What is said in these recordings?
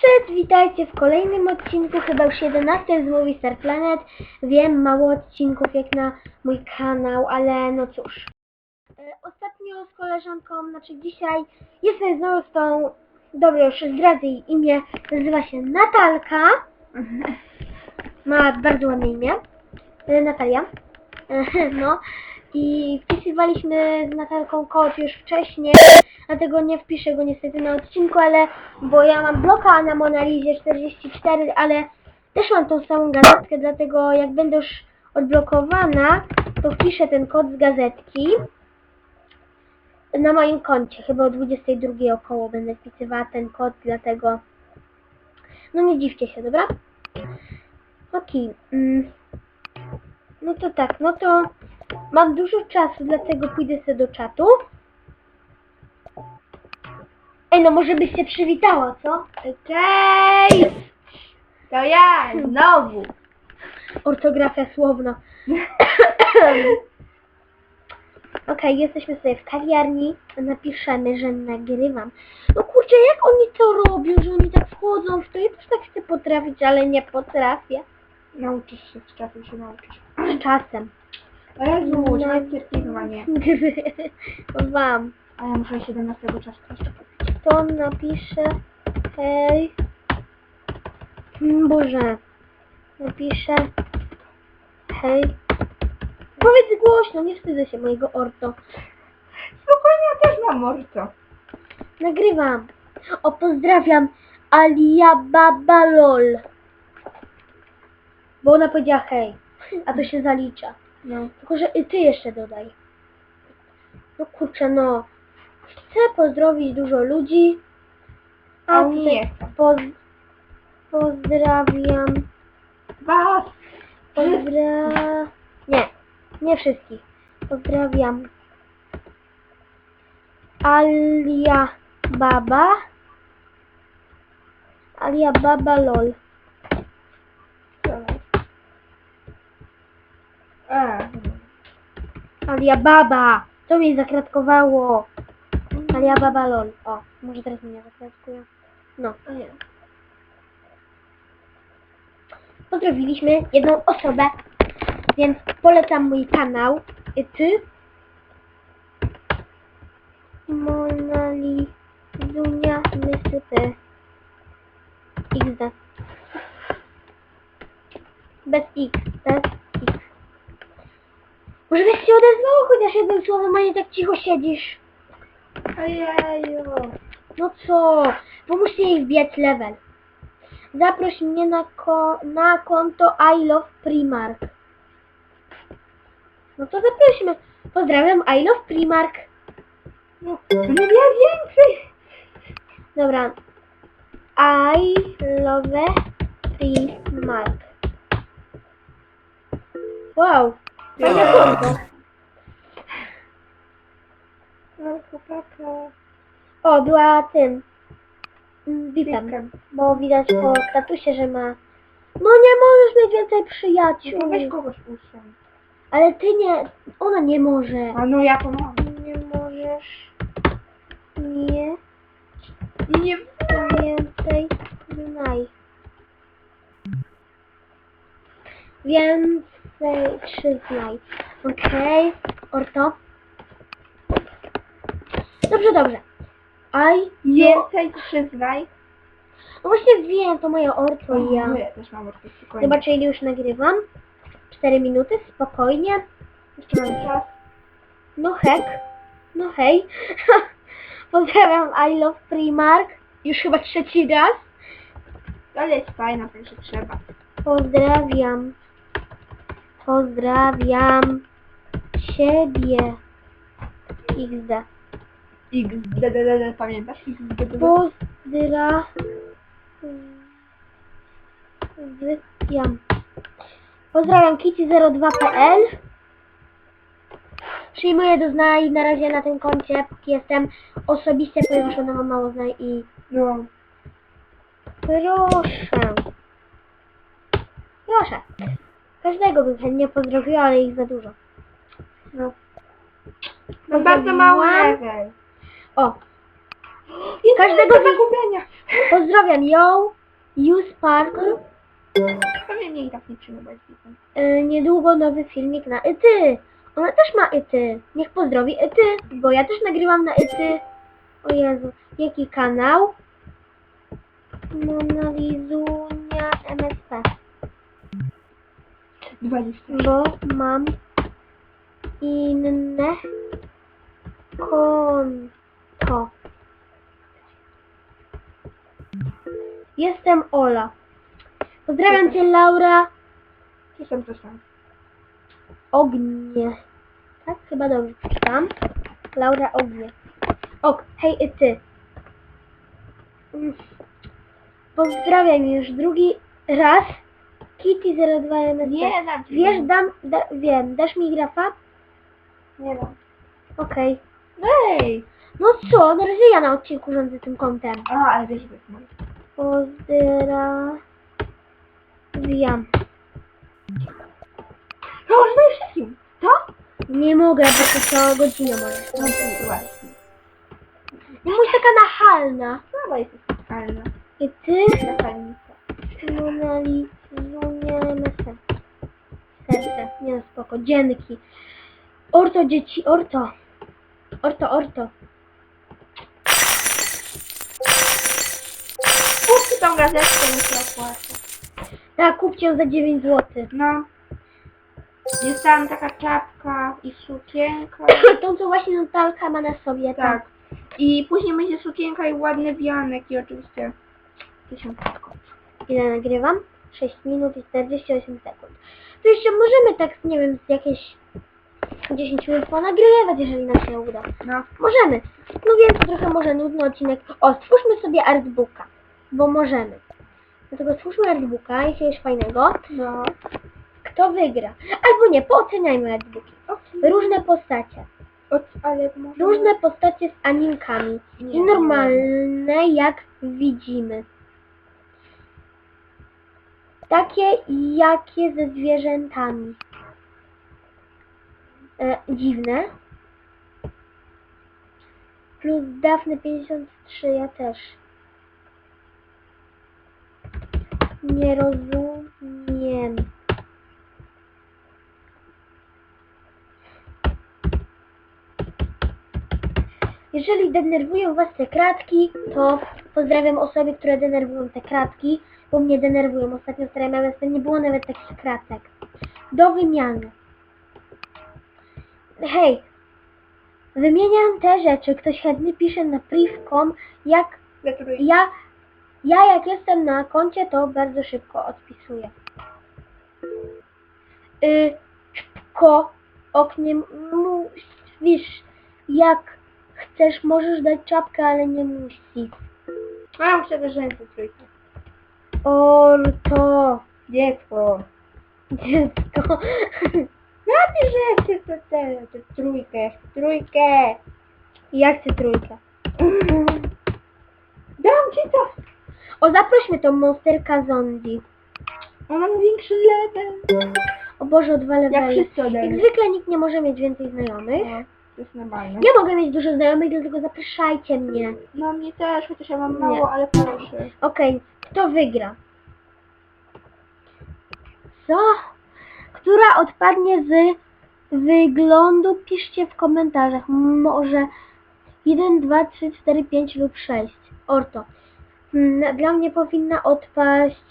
Cześć, witajcie w kolejnym odcinku, chyba już 11 z Movie Star Planet. Wiem, mało odcinków jak na mój kanał, ale no cóż. E, Ostatnio z koleżanką, znaczy dzisiaj, jestem znowu z tą, dobra już zdradzę jej imię, nazywa się Natalka. Ma bardzo ładne imię. E, Natalia. E, No. I wpisywaliśmy z Natalką kod już wcześniej, dlatego nie wpiszę go niestety na odcinku, ale bo ja mam bloka na Monalizie 44, ale też mam tą samą gazetkę, dlatego jak będę już odblokowana, to wpiszę ten kod z gazetki na moim koncie. Chyba o 22 około będę wpisywała ten kod, dlatego no nie dziwcie się, dobra? Okej. Mm. No to tak, no to mam dużo czasu, dlatego pójdę sobie do czatu. Ej, no może byś się przywitała, co? Cześć! To ja, znowu. Ortografia słowna. Okej, jesteśmy sobie w kawiarni. Napiszemy, że nagrywam. No kurczę, jak oni to robią, że oni tak wchodzą w to? Ja też tak chcę potrafić, ale nie potrafię. Nauczysz się, czasem się nauczysz. Czasem. O Jezu, No. trzeba cierpliwowanie. Wam. A ja muszę 17 czasu jeszcze powiedzieć. To napiszę hej. Boże. Napiszę hej. Powiedz głośno, nie wstydzę się mojego orto. Spokojnie, ja też mam morco. Nagrywam. O, pozdrawiam Alia Baba LOL. Bo ona powiedziała hej. A to się zalicza. No. Tylko, że i ty jeszcze dodaj. No kurczę, no. Chcę pozdrowić dużo ludzi. A ty nie. Poz... Pozdrawiam. Was! Pozdra... Nie, nie wszystkich. Pozdrawiam. Alia Baba. Alia Baba LOL. A, Alia Baba. To mnie zakratkowało. Alia Baba LOL. O, może teraz mnie zakratkuje. No. Pozdrowiliśmy jedną osobę, więc polecam mój kanał. I ty? Monali Zunia Mysypy XD. Bez X. Może byś się odezwał chociaż jednym słowem, a nie tak cicho siedzisz. Ojeju. No co? Pomóżcie jej wbiec level. Zaproś mnie na, ko na konto I Love Primark. No to zaprośmy. Pozdrawiam I Love Primark. No, wie więcej. Dobra. I Love Primark. Wow. Konto. No, chłopaka. O, była tym. Vipem. Bo widać po statusie, że ma... No nie możesz mieć więcej przyjaciół. No weź kogoś usiąść. Ale ty nie, ona nie może. A no ja pomogę. Nie możesz nie Nie więcej znaj. Więcej przyznaj. Okej, orto. Dobrze, dobrze. Aj, je. Więcej przyznaj. No właśnie wiem, to moje orto i ja. No ja też mam morco, spokojnie. Zobaczę ile już nagrywam. 4 minuty, spokojnie. Jeszcze mam czas. No hek. No hej. Pozdrawiam I Love Primark. Już chyba trzeci raz. Ale jest fajna, także trzeba. Pozdrawiam. Pozdrawiam ciebie. XD. X, d, d, d, d, pamiętasz? X, d, d, d. Pozdrawiam. Pozdrawiam Kitty02.pl Przyjmuję do znaj na razie na tym koncie, jestem osobiście, ponieważ ona ma mało znaj i No. proszę. Proszę. Każdego bym chętnie pozdrowiła, ale ich za dużo. No. No bardzo mały level. O, Każdego wi- zakupienia. Pozdrawiam ją, Use Park. Pewnie mnie i tak nie przyjmować widzę. E, niedługo nowy filmik na Ety. Ona też ma Ety. Niech pozdrowi Ety, bo ja też nagrywam na Ety. O Jezu, jaki kanał? Monalizunia MSP. 20. Bo mam inne konto. Jestem Ola. Pozdrawiam Cię Laura Jestem to sam. Ognie. Tak? Chyba dobrze przeczytam. Laura Ognie. Ok, hej i ty. Mm. Pozdrawiam już drugi raz. Kitty02 Nie dam ci. Wiesz, dam, da, wiem, dasz mi grafa? Nie dam. Okej. Ej! No co, na razie ja na odcinku rządzę tym kątem. A, ale wiesz, jest mój. Pozdrawiam. No, już wszystkim. To? Nie mogę, bo to cała godzina moja. No to właśnie. Nie bądź taka nachalna. Słaba jest specjalna. I ty? Mechanika. Monalizunia MSN. Serce, nie no spoko, dzienki. Orto dzieci, orto. Orto, orto. Kupcie tą gazetkę, muszę opłacę. Tak, kupcie ją za 9 zł. No. Jest tam taka czapka i sukienka. Tą, co właśnie Natalka ma na sobie, tak. Tak. I później będzie sukienka i ładny wianek i oczywiście tysiąc. Ile nagrywam? 6 minut i 48 sekund. To jeszcze możemy tak, nie wiem, z jakieś 10 minut ponagrywać, jeżeli nam się uda. No. Możemy. No więc trochę może nudny odcinek. O, stwórzmy sobie artbooka, bo możemy. Dlatego stwórzmy artbooka, jakiegoś fajnego. No. Kto wygra? Albo nie, pooceniajmy artbooki. Różne postacie. Od. Różne postacie z animkami. Nie, I normalne, jak widzimy. Takie, jakie ze zwierzętami. E, dziwne. Plus Dafne 53, ja też. Nie rozumiem. Jeżeli denerwują Was te kratki, to pozdrawiam osoby, które denerwują te kratki, bo mnie denerwują. Ostatnio w miałem nie było nawet takich kratek. Do wymiany. Hej, wymieniam te rzeczy. Ktoś chętny pisze na priv.com, jak ja, ja jak jestem na koncie, to bardzo szybko odpisuję. Y, szybko okniem mówisz, jak chcesz, możesz dać czapkę, ale nie musisz. Mam sobie rzęsy trójkę. Orto, Dziecko. dziecko. Napisz to tyle, to trójkę. Trójkę. Ja chcę trójkę. Dam ci to. O, zaprośmy tą monsterka zombie. Ona ma większy level. O Boże, o dwa levely. wszyscy ode Jak mnie. zwykle nikt nie może mieć więcej znajomych. No, to jest normalne. Ja mogę mieć dużo znajomych, dlatego zapraszajcie mnie. No mnie też, chociaż ja mam Nie. mało, ale proszę. Okej, kto wygra? Co? Która odpadnie z wyglądu? Piszcie w komentarzach. Może 1, 2, 3, 4, 5 lub 6. Orto. Hmm, Dla mnie powinna odpaść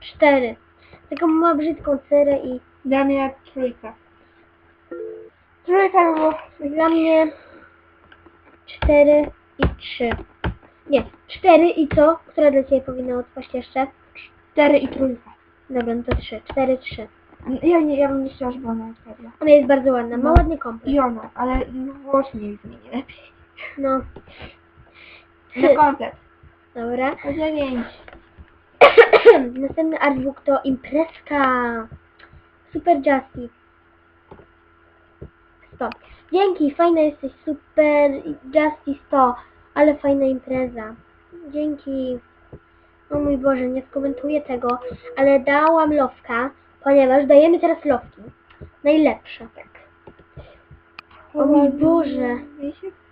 4. Taką ma brzydką cerę i Dla mnie trójka. Trójka by było... dla mnie 4 i 3. Nie, 4 i co? Która dla Ciebie powinna odpaść jeszcze? Cztery i trójka. Dobra, no to 3. 4, 3. Ja nie, ja bym nie chciała, żeby ona odpadła. Ona jest bardzo ładna, ma No. ładny komplet. I ona, ale włos nie zmieni lepiej. No, Na komplet. dobra. O dziewięć. Następny artbook to imprezka. Super Justy. 100. Dzięki, fajna jesteś, super Justy 100. Ale fajna impreza. Dzięki. O mój Boże, nie skomentuję tego, ale dałam lowka, ponieważ dajemy teraz lowki. Najlepsze. O mój Boże.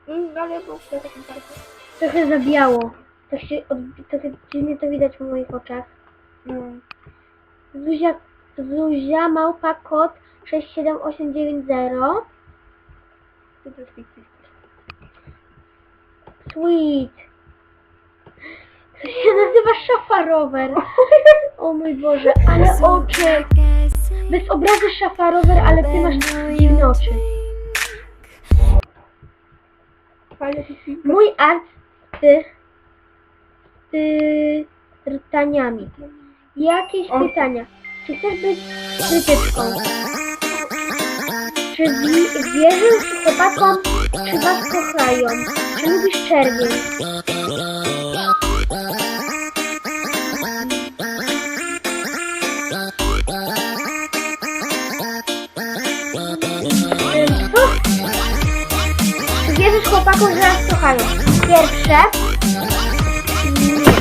Mm, ale był w takim parku. Trochę zabiało. Tak się odbi- trochę dziwnie to widać w moich oczach. Mm. Zuzia, Zuzia małpa kot 67890. To to jest fikcja. Sweet. To się nazywa szafa rower. O mój Boże, ale oczy. Bez obrazy szafa rower, ale ty masz dziwne oczy. Mój art z z pytaniami. Jakieś O. pytania. Czy chcesz być krytyczką? Czy wi- wierzysz chłopakom, czy was kochają? Lubisz czerwień? Wierzysz chłopakom, że nas kochają? Pierwsze. Nie.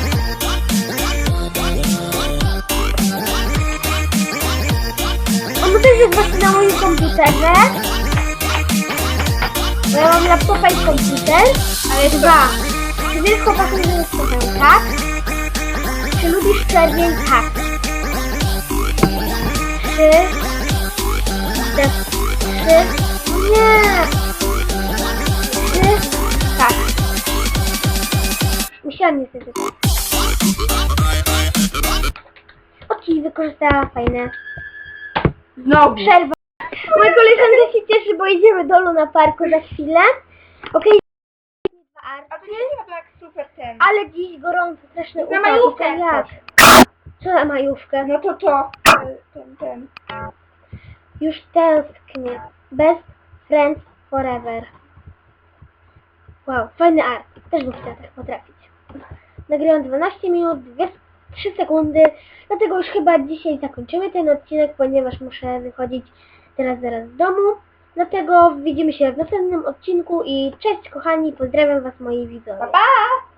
On też jest właśnie na moim komputerze. Bo ja mam laptopa i komputer. Ale dwa. Czy wiesz chłopaku, że jest kochają? Tak. Czy lubisz czerwień? Tak. Trzy. Te, trzy. Nie. Trzy. Tak. Musiałam niestety. Oki wykorzystała fajne Znowu. Przerwa. Moja koleżanka się cieszy, bo idziemy do Luna Parku za chwilę. Okej, A to nie chyba tak super ten. ale dziś gorąco, straszny Na upał. majówkę i to jak? coś. Co na majówkę? No to to. Ten, ten. Już tęsknię. Best friends forever. Wow, fajny art. Też bym chciała tak potrafić. Nagrywam 12 minut, 2, 3 sekundy. Dlatego już chyba dzisiaj zakończymy ten odcinek, ponieważ muszę wychodzić teraz zaraz z domu. Dlatego widzimy się w następnym odcinku i cześć kochani, pozdrawiam was moi widzowie. Pa, pa!